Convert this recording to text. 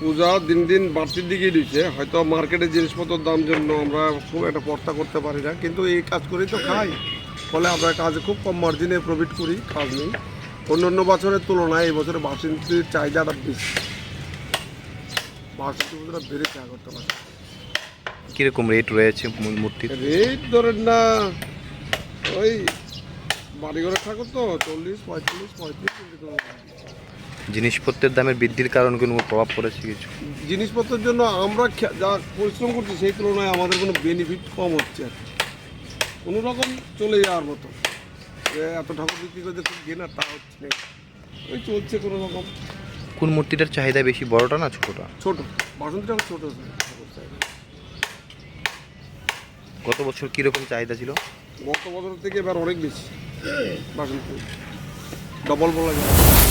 পূজা দিন দিন বাড়তির দিকেই দিচ্ছে। হয়তো মার্কেটের জিনিসপত্রের দাম জন্য আমরা খুব একটা পর্তা করতে পারি না, কিন্তু এই কাজ করেই তো খাই। ফলে আমরা কাজে খুব কম মার্জিনে প্রফিট করি কাজ নেই। অন্য অন্য বছরের তুলনায় এই বছরে বাসন্তীর চাহিদাটা বেশি। বাসন্তী পুজোটা বেড়েছে আগরতলা কীরকম রেট রয়েছে মূ- মূর্তির? রেট ধরেন না ওই বাড়িঘরে ঠাকুর তো চল্লিশ পঁয়তাল্লিশ পঁয়ত্রিশ। জিনিসপত্রের দামের বৃদ্ধির কারণ কোনো প্রভাব পড়েছে কিছু? জিনিসপত্রের জন্য আমরা যা পরিশ্রম করছি সেই তুলনায় আমাদের কোনো বেনিফিট কম হচ্ছে আর। কোনো রকম চলে যাওয়ার মতো। এত ঠাকুর বিক্রি করতে খুব কেনা তা হচ্ছে ওই চলছে কোনো রকম। কোন মূর্তিটার চাহিদা বেশি বড়টা না ছোটটা? ছোট। বাসন্তী ঠাকুর ছোট। গত বছর কীরকম চাহিদা ছিল? গত বছর থেকে এবার অনেক বেশি। ডবল বলা যায়।